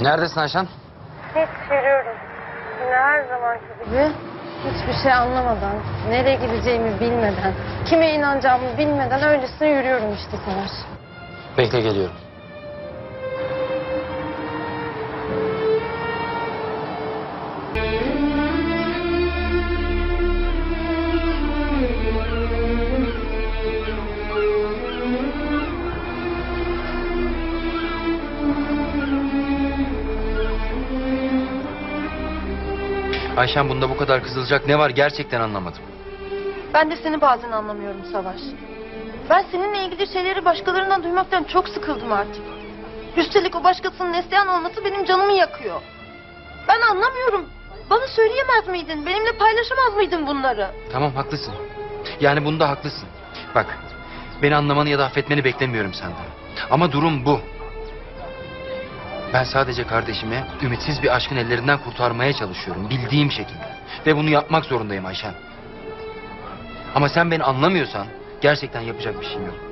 Neredesin Ayşen? Hiç yürüyorum. Yine her zamanki gibi. Hiçbir şey anlamadan, nereye gideceğimi bilmeden, kime inanacağımı bilmeden öylesine yürüyorum işte Savaş. Bekle geliyorum. Ayşen bunda bu kadar kızılacak ne var gerçekten anlamadım. Ben de seni bazen anlamıyorum Savaş. Ben seninle ilgili şeyleri başkalarından duymaktan çok sıkıldım artık. Üstelik o başkasının Neslihan olması benim canımı yakıyor. Ben anlamıyorum. Bana söyleyemez miydin? Benimle paylaşamaz mıydın bunları? Tamam haklısın. Yani bunda haklısın. Bak beni anlamanı ya da affetmeni beklemiyorum senden. Ama durum bu. Ben sadece kardeşimi ümitsiz bir aşkın ellerinden kurtarmaya çalışıyorum. Bildiğim şekilde. Ve bunu yapmak zorundayım Ayşen. Ama sen beni anlamıyorsan gerçekten yapacak bir şeyim yok.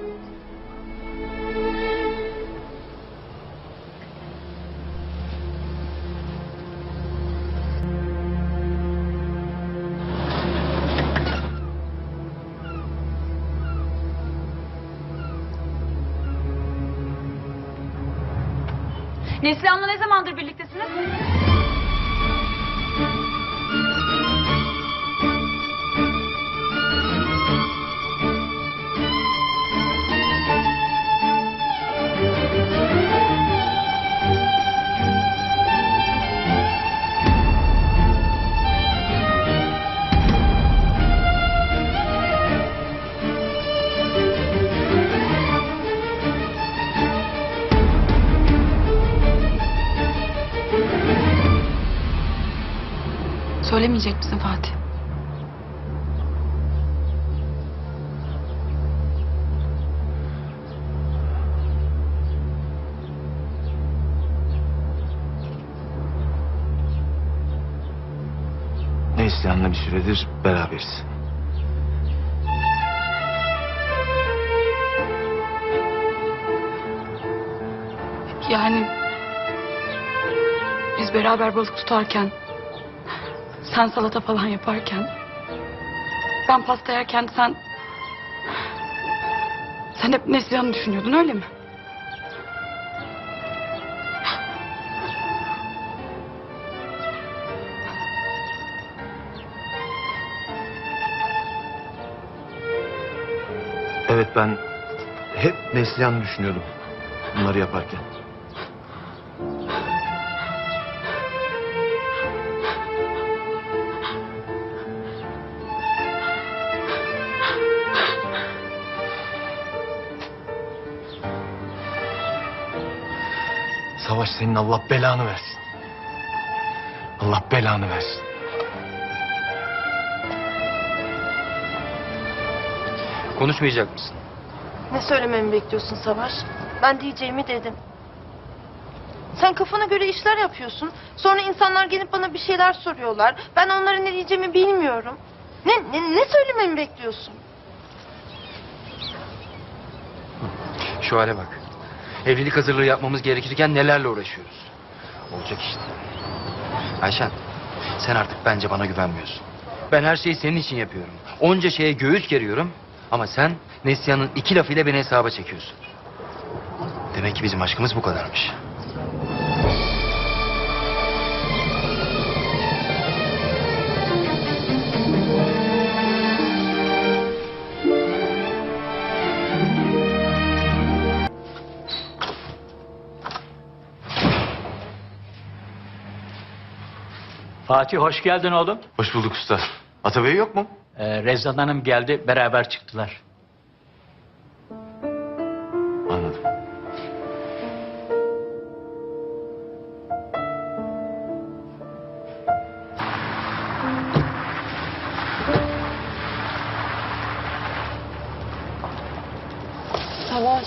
Neslihan'la ne zamandır birliktesiniz? Söylemeyecek misin Fatih? Neslihan'la bir süredir beraberiz. Yani biz beraber balık tutarken sen salata falan yaparken ben pasta yerken sen sen hep Neslihan'ı düşünüyordun öyle mi? Evet ben hep Neslihan'ı düşünüyordum bunları yaparken. Savaş senin Allah belanı versin. Allah belanı versin. Konuşmayacak mısın? Ne söylememi bekliyorsun Savaş? Ben diyeceğimi dedim. Sen kafana göre işler yapıyorsun. Sonra insanlar gelip bana bir şeyler soruyorlar. Ben onlara ne diyeceğimi bilmiyorum. Ne, ne, ne söylememi bekliyorsun? Şu hale bak. Evlilik hazırlığı yapmamız gerekirken nelerle uğraşıyoruz. Olacak işte. Ayşen, sen artık bence bana güvenmiyorsun. Ben her şeyi senin için yapıyorum. Onca şeye göğüs geriyorum. Ama sen Neslihan'ın iki lafıyla beni hesaba çekiyorsun. Demek ki bizim aşkımız bu kadarmış. Fatih hoş geldin oğlum. Hoş bulduk usta. Atabey yok mu? Ee, Rezan Hanım geldi beraber çıktılar. Anladım. Savaş.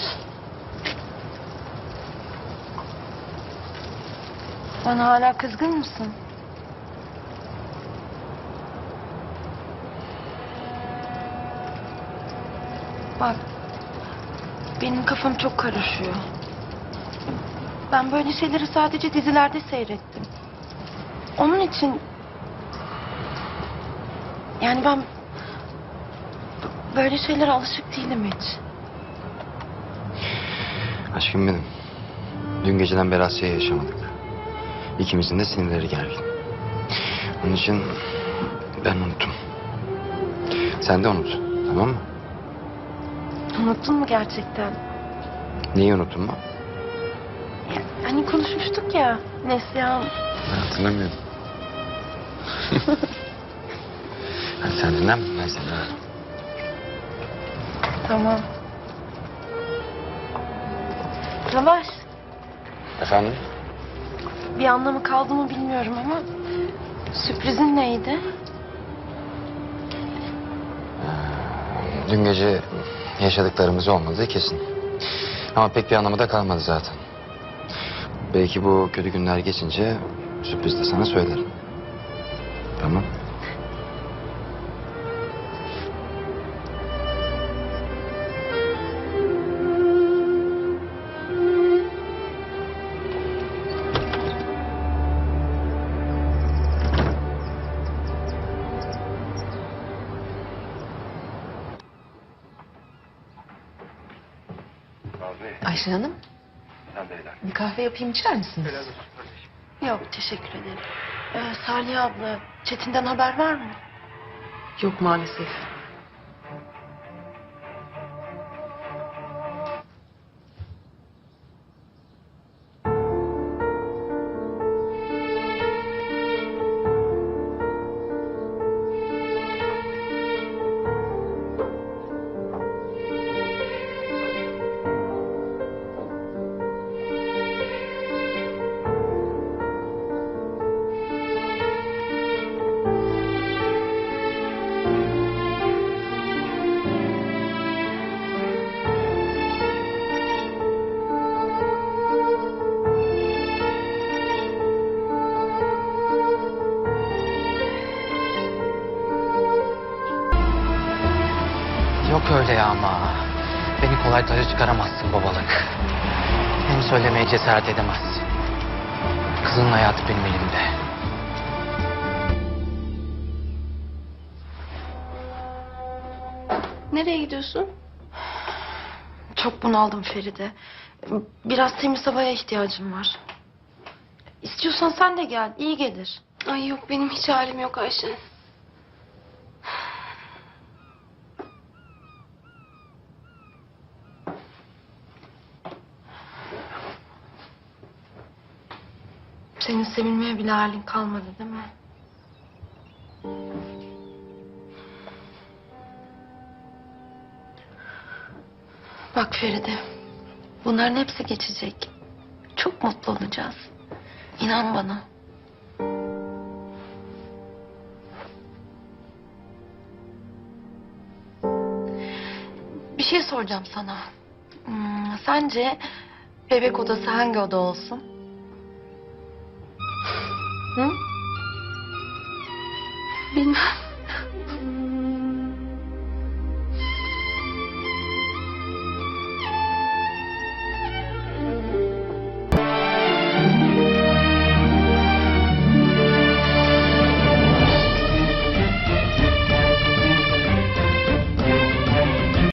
Bana hala kızgın mısın? Bak. Benim kafam çok karışıyor. Ben böyle şeyleri sadece dizilerde seyrettim. Onun için... Yani ben... Böyle şeylere alışık değilim hiç. Aşkım benim. Dün geceden beri Asya'ya yaşamadık. İkimizin de sinirleri gergin. Onun için ben unuttum. Sen de unut. Tamam mı? Unuttun mu gerçekten? Neyi unuttun mu? Ya, Hani konuşmuştuk ya Neslihan. Ben hatırlamıyorum. Sen dinlen ben seni. Tamam. Savaş Efendim? bir anlamı kaldı mı bilmiyorum ama sürprizin neydi? Dün gece yaşadıklarımız olmadığı kesin. Ama pek bir anlamı da kalmadı zaten. Belki bu kötü günler geçince sürpriz de sana söylerim. Tamam. Ayşe Hanım, bir kahve yapayım içer misiniz? Yok teşekkür ederim. Ee, Salih abla Çetin'den haber var mı? Yok maalesef. Öyle ya ama. Beni kolay taca çıkaramazsın babalık. Hem söylemeye cesaret edemezsin. Kızının hayatı benim elimde. Nereye gidiyorsun? Çok bunaldım Feride. Biraz temiz havaya ihtiyacım var. İstiyorsan sen de gel. iyi gelir. Ay yok benim hiç halim yok Ayşe. Senin sevilmeye bile halin kalmadı değil mi? Bak Feride. Bunların hepsi geçecek. Çok mutlu olacağız. İnan bana. Bir şey soracağım sana. Hmm, sence bebek odası hangi oda olsun?